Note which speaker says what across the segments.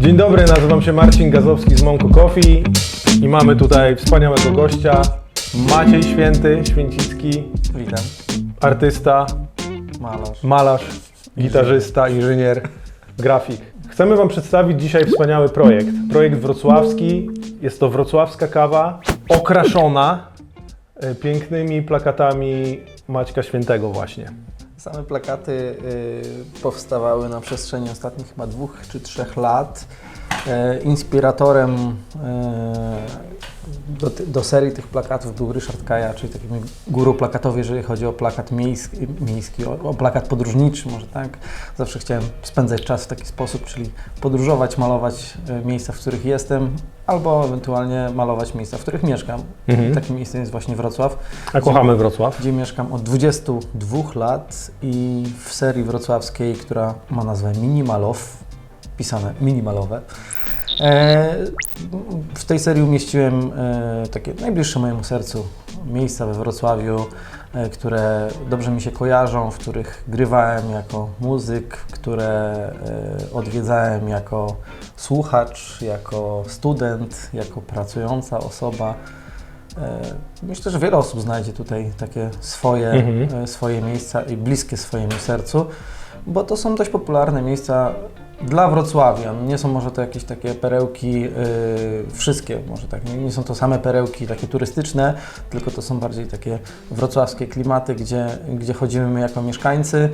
Speaker 1: Dzień dobry, nazywam się Marcin Gazowski z Monko Coffee i mamy tutaj wspaniałego gościa, Maciej Święty, Święcicki,
Speaker 2: Witam.
Speaker 1: artysta,
Speaker 2: Malarz.
Speaker 1: malarz, gitarzysta, inżynier, grafik. Chcemy Wam przedstawić dzisiaj wspaniały projekt. Projekt wrocławski. Jest to wrocławska kawa, okraszona e, pięknymi plakatami Maćka Świętego właśnie.
Speaker 2: Same plakaty y, powstawały na przestrzeni ostatnich chyba dwóch czy trzech lat. E, inspiratorem e, do, do serii tych plakatów był Ryszard Kaja, czyli takim guru plakatowy, jeżeli chodzi o plakat miejski, miejski o, o plakat podróżniczy, może tak. Zawsze chciałem spędzać czas w taki sposób, czyli podróżować, malować miejsca, w których jestem, albo ewentualnie malować miejsca, w których mieszkam.
Speaker 1: Mhm.
Speaker 2: Takim miejscem jest właśnie Wrocław.
Speaker 1: A kochamy Wrocław.
Speaker 2: gdzie mieszkam od 22 lat i w serii wrocławskiej, która ma nazwę Minimalow, pisane minimalowe. E, w tej serii umieściłem e, takie najbliższe mojemu sercu miejsca we Wrocławiu, które dobrze mi się kojarzą, w których grywałem jako muzyk, które e, odwiedzałem jako słuchacz, jako student, jako pracująca osoba. E, Myślę, że wiele osób znajdzie tutaj takie swoje,
Speaker 1: Mhm.
Speaker 2: e, swoje miejsca i bliskie swojemu sercu, bo to są dość popularne miejsca dla Wrocławian. Nie są może to jakieś takie perełki, y, wszystkie może tak, nie, nie są to same perełki takie turystyczne, tylko to są bardziej takie wrocławskie klimaty, gdzie, gdzie chodzimy my jako mieszkańcy.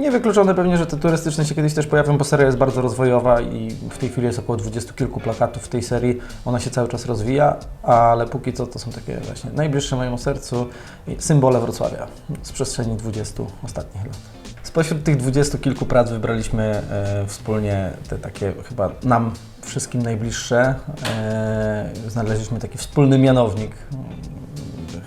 Speaker 2: Niewykluczone pewnie, że te turystyczne się kiedyś też pojawią, bo seria jest bardzo rozwojowa i w tej chwili jest około dwudziestu kilku plakatów w tej serii. Ona się cały czas rozwija, ale póki co to są takie właśnie najbliższe mojemu sercu symbole Wrocławia z przestrzeni 20 ostatnich lat. Spośród tych dwudziestu kilku prac wybraliśmy e, wspólnie te takie chyba nam wszystkim najbliższe. E, znaleźliśmy taki wspólny mianownik,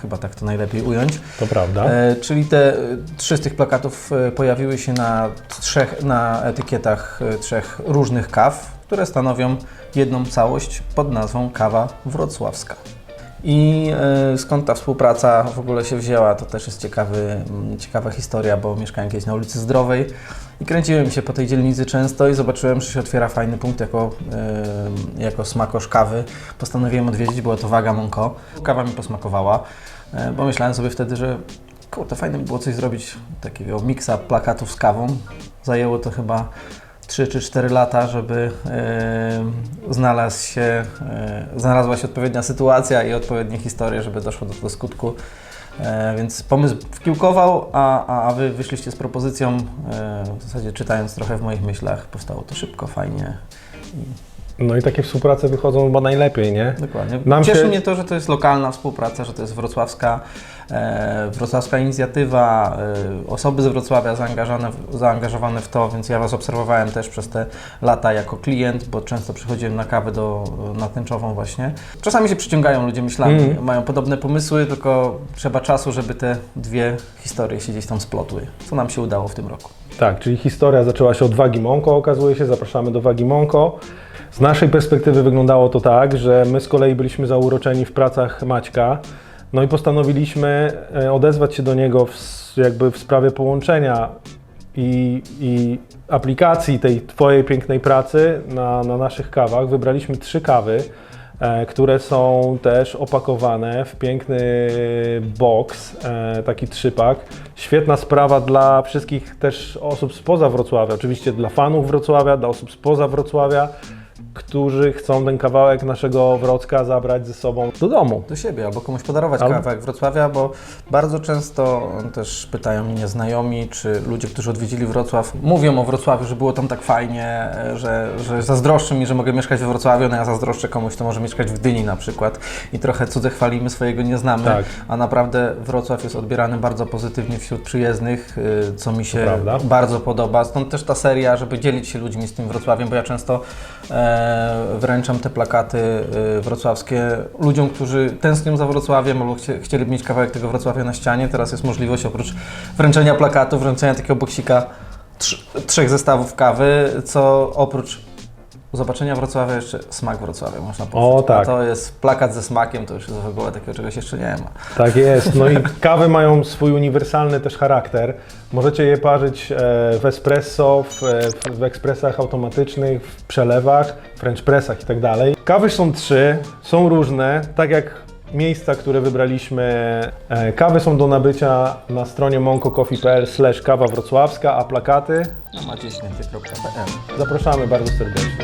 Speaker 2: chyba tak to najlepiej ująć.
Speaker 1: To prawda.
Speaker 2: E, czyli te e, trzy z tych plakatów e, pojawiły się na trzech, na etykietach e, trzech różnych kaw, które stanowią jedną całość pod nazwą Kawa Wrocławska. I e, skąd ta współpraca w ogóle się wzięła, to też jest ciekawy, mm, ciekawa historia, bo mieszkałem kiedyś na ulicy Zdrowej i kręciłem się po tej dzielnicy często i zobaczyłem, że się otwiera fajny punkt jako, e, jako smakosz kawy. Postanowiłem odwiedzić, była to Waga Monko. Kawa mi posmakowała, e, bo myślałem sobie wtedy, że Kurde, fajne by było coś zrobić, takiego miksa plakatów z kawą. Zajęło to chyba 3 czy 4 lata, żeby znalazł się, e, znalazła się odpowiednia sytuacja i odpowiednie historie, żeby doszło do tego skutku. E, więc pomysł wkiełkował, a, a, a Wy wyszliście z propozycją, e, w zasadzie czytając trochę w moich myślach, powstało to szybko, fajnie.
Speaker 1: No i takie współprace wychodzą chyba najlepiej, nie?
Speaker 2: Dokładnie.
Speaker 1: Nam
Speaker 2: Cieszy
Speaker 1: się-
Speaker 2: mnie to, że to jest lokalna współpraca, że to jest wrocławska, e, wrocławska inicjatywa, e, osoby z Wrocławia zaangażowane, w- zaangażowane w to, więc ja Was obserwowałem też przez te lata jako klient, bo często przychodziłem na kawę do, na tęczową właśnie. Czasami się przyciągają ludzie myślami,
Speaker 1: Mhm.
Speaker 2: mają podobne pomysły, tylko trzeba czasu, żeby te dwie historie się gdzieś tam splotły, co nam się udało w tym roku.
Speaker 1: Tak, czyli historia zaczęła się od Wagi Monko, okazuje się, zapraszamy do Wagi Monko. Z naszej perspektywy wyglądało to tak, że my z kolei byliśmy zauroczeni w pracach Maćka, no i postanowiliśmy e, odezwać się do niego w, jakby w sprawie połączenia i, i aplikacji tej Twojej pięknej pracy na, na naszych kawach. Wybraliśmy trzy kawy, e, które są też opakowane w piękny box, e, taki trzypak. Świetna sprawa dla wszystkich też osób spoza Wrocławia, oczywiście dla fanów Wrocławia, dla osób spoza Wrocławia, którzy chcą ten kawałek naszego Wrocka zabrać ze sobą do domu.
Speaker 2: do siebie albo komuś podarować
Speaker 1: Albo-
Speaker 2: kawałek Wrocławia, bo bardzo często też pytają mnie znajomi czy ludzie, którzy odwiedzili Wrocław, mówią o Wrocławiu, że było tam tak fajnie, e, że, że zazdroszczą mi, że mogę mieszkać we Wrocławiu, no ja zazdroszczę komuś, kto może mieszkać w Gdyni na przykład i trochę cudze chwalimy, swojego nie znamy,
Speaker 1: Tak.
Speaker 2: a naprawdę Wrocław jest odbierany bardzo pozytywnie wśród przyjezdnych, y, co mi się
Speaker 1: prawda.
Speaker 2: bardzo podoba. Stąd też ta seria, żeby dzielić się ludźmi z tym Wrocławiem, bo ja często e, wręczam te plakaty e, wrocławskie ludziom, którzy tęsknią za Wrocławiem albo chcie, chcieliby mieć kawałek tego Wrocławia na ścianie. Teraz jest możliwość oprócz wręczenia plakatu, wręczenia takiego boksika trz, trzech zestawów kawy, co oprócz Do zobaczenia Wrocławia jeszcze smak Wrocławia można powiedzieć.
Speaker 1: O, tak.
Speaker 2: A to jest plakat ze smakiem, to już w ogóle takiego czegoś jeszcze nie ma.
Speaker 1: Tak jest. No i kawy mają swój uniwersalny też charakter. Możecie je parzyć e, w espresso, w, e, w, w ekspresach automatycznych, w przelewach, french pressach i tak dalej. Kawy są trzy, są różne, tak jak miejsca, które wybraliśmy. E, kawy są do nabycia na stronie monkocoffee.pl slash kawa wrocławska, a plakaty
Speaker 2: Na macieśnięty.pl
Speaker 1: zapraszamy bardzo serdecznie.